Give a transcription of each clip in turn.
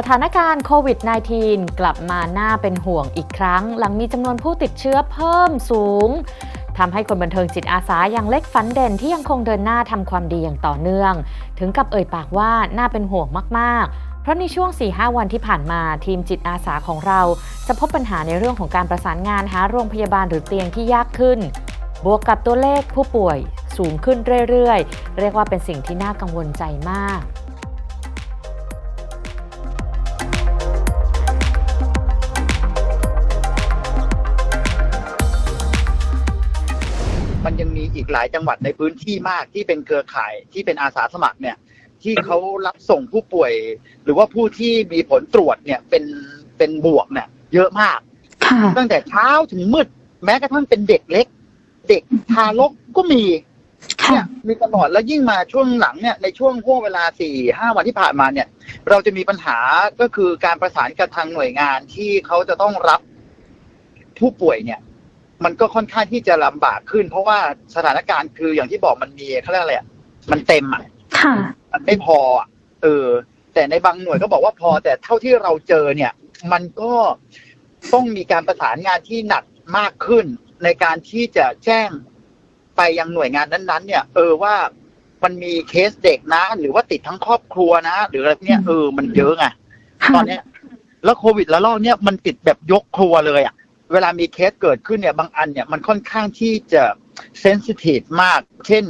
สถานการณ์โควิด -19 กลับมาน่าเป็นห่วงอีกครั้ง หลังมีจำนวนผู้ติดเชื้อเพิ่มสูงทำให้คนบันเทิงจิตอาสาอย่างเล็กฝันเด่นที่ยังคงเดินหน้าทำความดีอย่างต่อเนื่อง ถึงกับเอ่ยปากว่าน่าเป็นห่วงมาก ๆ เพราะในช่วง 4-5 วันที่ผ่านมาทีมจิตอาสาของเรา จะพบปัญหาในเรื่องของการประสานงานหาโรงพยาบาลหรือเตียงที่ยากขึ้น บวกกับตัวเลขผู้ป่วยสูงขึ้นเรื่อย ๆ เรียกว่าเป็นสิ่งที่น่ากังวลใจมาก มันยังมีอีกหลายจังหวัดในพื้นที่มากที่เป็นเครือข่ายที่เป็นอาสาสมัครเนี่ย ที่เขารับส่งผู้ป่วย หรือว่าผู้ที่มีผลตรวจเนี่ยเป็นเป็นบวกเนี่ย เยอะมากค่ะตั้งแต่เช้าถึงมืด แม้กระทั่งเป็นเด็กเล็ก เด็กทารกก็มีค่ะเนี่ยมีตลอดแล้วยิ่งมาช่วงหลังเนี่ยในช่วงห่วงเวลาสี่ห้าวันที่ผ่านมาเนี่ย เราจะมีปัญหาก็คือการประสานกับทางหน่วยงานที่เขาจะต้องรับผู้ป่วยเนี่ย มันก็ค่อนข้างที่จะลำบากขึ้น เพราะว่าสถานการณ์คืออย่างที่บอกมันมีเขาเรียกอะไรอะมันเต็มอะ ค่ะ มันไม่พออะเออ แต่ในบางหน่วยก็บอกว่าพอ แต่เท่าที่เราเจอเนี่ย มันก็ต้องมีการประสานงานที่หนักมากขึ้น ในการที่จะแจ้งไปยังหน่วยงานนั้น ๆ เนี่ย เออว่ามันมีเคสเด็กนะ หรือว่าติดทั้งครอบครัวนะ หรืออะไรพวกเนี้ยเออมันเยอะไง ค่ะ ตอนเนี้ยแล้วโควิดแล้วรอบเนี้ยมันติดแบบยกครัวเลยอะ่ะ เวลามีเคสเกิดขึ้นเนี่ยบางอันเนี่ยมันค่อนข้างที่จะเซนซิทีฟมาก เช่น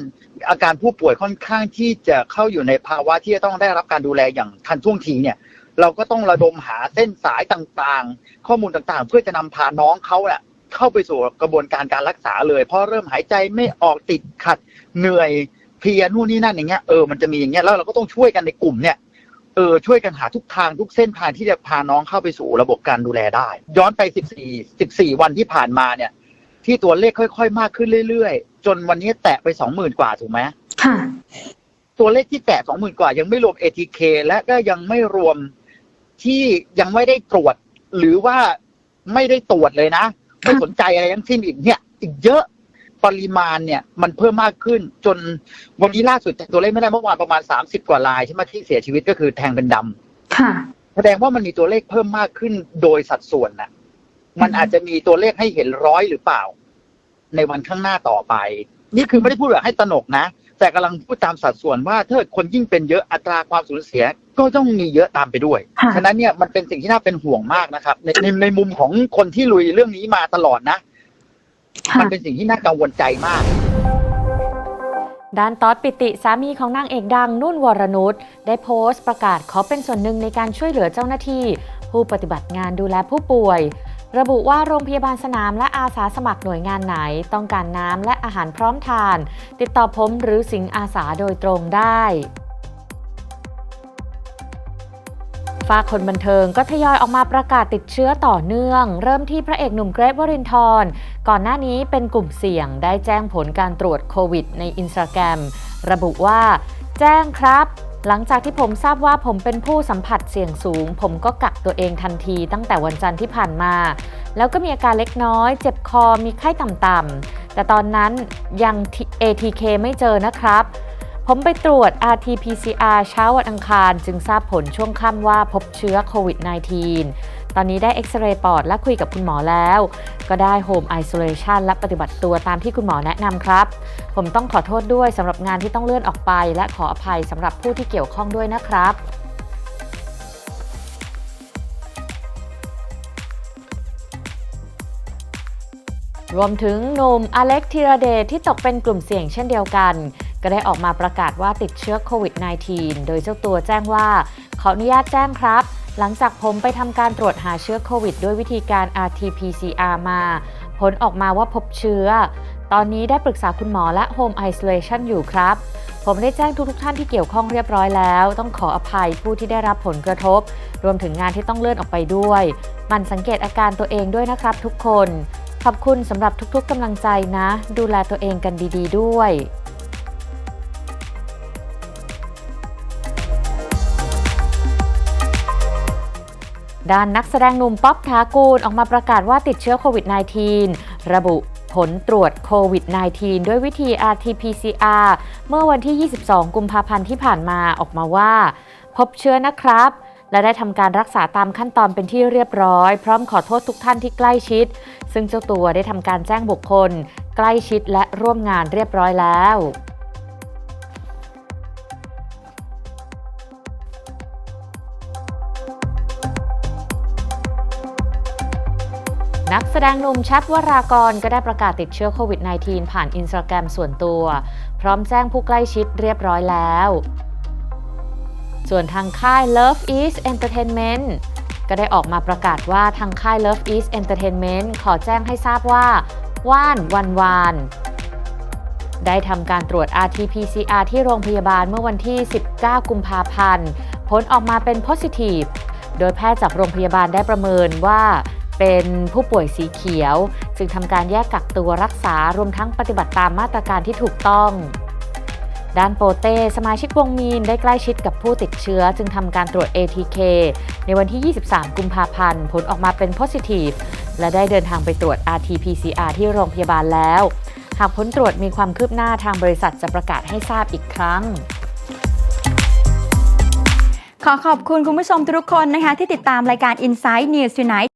อาการผู้ป่วยค่อนข้างที่จะเข้าอยู่ในภาวะที่จะต้องได้รับการดูแลอย่างทันท่วงทีเนี่ยเราก็ต้องระดมหาเส้นสายต่างๆ ข้อมูลต่างๆ เพื่อจะนำพาน้องเขาเนี่ยเข้าไปสู่กระบวนการการรักษาเลย เพราะเริ่มหายใจไม่ออกติดขัดเหนื่อยเพลียนู่นนี่นั่นอย่างเงี้ยเออมันจะมีอย่างเงี้ยแล้วเราก็ต้องช่วยกันในกลุ่มเนี่ย เออช่วยกันหาทุกทางทุกเส้นทางที่จะพาน้องเข้าไปสู่ระบบการดูแลได้ ย้อนไป 14 14 วันที่ผ่านมาเนี่ย ที่ตัวเลขค่อย ๆ มากขึ้นเรื่อยๆ จนวันนี้แตะไป 20,000 กว่าถูกไหมค่ะ ตัวเลขที่แตะ 20,000 กว่า ยังไม่รวม ATK และก็ยังไม่รวมที่ยังไม่ได้ตรวจ หรือว่าไม่ได้ตรวจเลยนะ ไม่สนใจอะไรทั้งสิ้นอีกเนี่ย อีกเยอะ ปริมาณเนี่ยมันเพิ่มมากขึ้น จนวันนี้ล่าสุดแต่ตัวเลขไม่ได้เมื่อวานประมาณ30กว่ารายใช่ไหมที่เสียชีวิตก็คือแทงเป็นดำค่ะ แสดงว่ามันมีตัวเลขเพิ่มมากขึ้นโดยสัดส่วนนะมันอาจจะมีตัวเลขให้เห็นร้อยหรือเปล่า ในวันข้างหน้าต่อไป นี่คือไม่ได้พูดแบบให้ตระหนกนะ แต่กำลังพูดตามสัดส่วนว่าถ้าเกิดคนยิ่งเป็นเยอะอัตราความสูญเสียก็ต้องมีเยอะตามไปด้วยค่ะฉะนั้นเนี่ยมันเป็นสิ่งที่น่าเป็นห่วงมากนะครับ ในในในมุมของคนที่ลุยเรื่องนี้มาตลอดนะค่ะ มันเป็นสิ่งที่น่ากังวลใจมากด้านตอดปิติสามีของนางเอกดังนุ่นวรนุชได้โพสต์ประกาศขอเป็นส่วนหนึ่งในการช่วยเหลือเจ้าหน้าที่ ผู้ปฏิบัติงานดูแลผู้ป่วย ระบุว่าโรงพยาบาลสนามและอาสาสมัครหน่วยงานไหน ต้องการน้ำและอาหารพร้อมทาน ติดต่อผมหรือสิงห์อาสาโดยตรงได้ฝากคนบันเทิงก็ทยอยออกมาประกาศติดเชื้อต่อเนื่อง เริ่มที่พระเอกหนุ่มเกรทวรินทร์ ก่อนหน้านี้เป็นกลุ่มเสี่ยงได้แจ้งผลการตรวจโควิดในอินสตาแกรมระบุว่า แจ้งครับ หลังจากที่ผมทราบว่าผมเป็นผู้สัมผัสเสี่ยงสูง ผมก็กักตัวเองทันทีตั้งแต่วันจันทร์ที่ผ่านมา แล้วก็มีอาการเล็กน้อย เจ็บคอมีไข้ต่ำๆแต่ตอนนั้นยัง ATK ไม่เจอนะครับ ผมไปตรวจ RT-PCR เช้าวันอังคาร จึงทราบผลช่วงค่ำว่าพบเชื้อโควิด -19 ตอนนี้ได้เอ็กซเรย์ปอดและคุยกับคุณหมอแล้ว ก็ได้โฮมไอโซเลชันและปฏิบัติตัวตามที่คุณหมอแนะนำครับ ผมต้องขอโทษด้วยสำหรับงานที่ต้องเลื่อนออกไป และขออภัยสำหรับผู้ที่เกี่ยวข้องด้วยนะครับรวมถึงหนุ่มอเล็กธีรเดชที่ตกเป็นกลุ่มเสี่ยงเช่นเดียวกัน ก็ได้ออกมาประกาศว่าติดเชื้อโควิด -19 โดยเจ้าตัวแจ้งว่าขออนุญาตแจ้งครับ หลังจากผมไปทำการตรวจหาเชื้อโควิดด้วยวิธีการ RT-PCR มา ผลออกมาว่าพบเชื้อ ตอนนี้ได้ปรึกษาคุณหมอและ Home Isolation อยู่ครับ ผมได้แจ้งทุกๆท่านที่เกี่ยวข้องเรียบร้อยแล้ว ต้องขออภัยผู้ที่ได้รับผลกระทบ รวมถึงงานที่ต้องเลื่อนออกไปด้วย มันสังเกตอาการตัวเองด้วยนะครับทุกคน ขอบคุณสำหรับทุกๆกำลังใจนะ ดูแลตัวเองกันดี ๆ ด้วย ด้านนักแสดงหนุ่มป๊อปทากูลออกมาประกาศว่าติดเชื้อโควิด -19 ระบุผลตรวจโควิด -19 ด้วยวิธี RT-PCR เมื่อวันที่ 22 กุมภาพันธ์ที่ผ่านมาออกมาว่า พบเชื้อนะครับ และได้ทำการรักษาตามขั้นตอนเป็นที่เรียบร้อย พร้อมขอโทษทุกท่านที่ใกล้ชิด ซึ่งเจ้าตัวได้ทำการแจ้งบุคคล ใกล้ชิดและร่วมงานเรียบร้อยแล้ว นักแสดงหนุ่มชัดวรากรก็ได้ประกาศติดเชื้อโควิด -19 ผ่านอินสตาแกรมส่วนตัว พร้อมแจ้งผู้ใกล้ชิดเรียบร้อยแล้ว ส่วนทางค่าย Love East Entertainment ก็ได้ออกมาประกาศว่าทางค่าย Love East Entertainment ขอแจ้งให้ทราบว่า ว่านวันวาน ได้ทำการตรวจ RT-PCR ที่โรงพยาบาลเมื่อวันที่ 19 กุมภาพันธ์ ผลออกมาเป็น positive โดยแพทย์จากโรงพยาบาลได้ประเมินว่า เป็นผู้ป่วยสีเขียว จึงทำการแยกกักตัวรักษารวมทั้งปฏิบัติตามมาตรการที่ถูกต้องด้านโปเต้สมาชิกวงมีนได้ใกล้ชิดกับผู้ติดเชื้อ จึงทำการตรวจ ATK ในวันที่ 23 กุมภาพันธ์ ผลออกมาเป็น positive และได้เดินทางไปตรวจ RT-PCR ที่โรงพยาบาลแล้ว หากผลตรวจมีความคืบหน้าทางบริษัทจะประกาศให้ทราบอีกครั้ง ขอขอบคุณคุณผู้ชมทุกคนนะคะที่ติดตามรายการ Inside News Tonight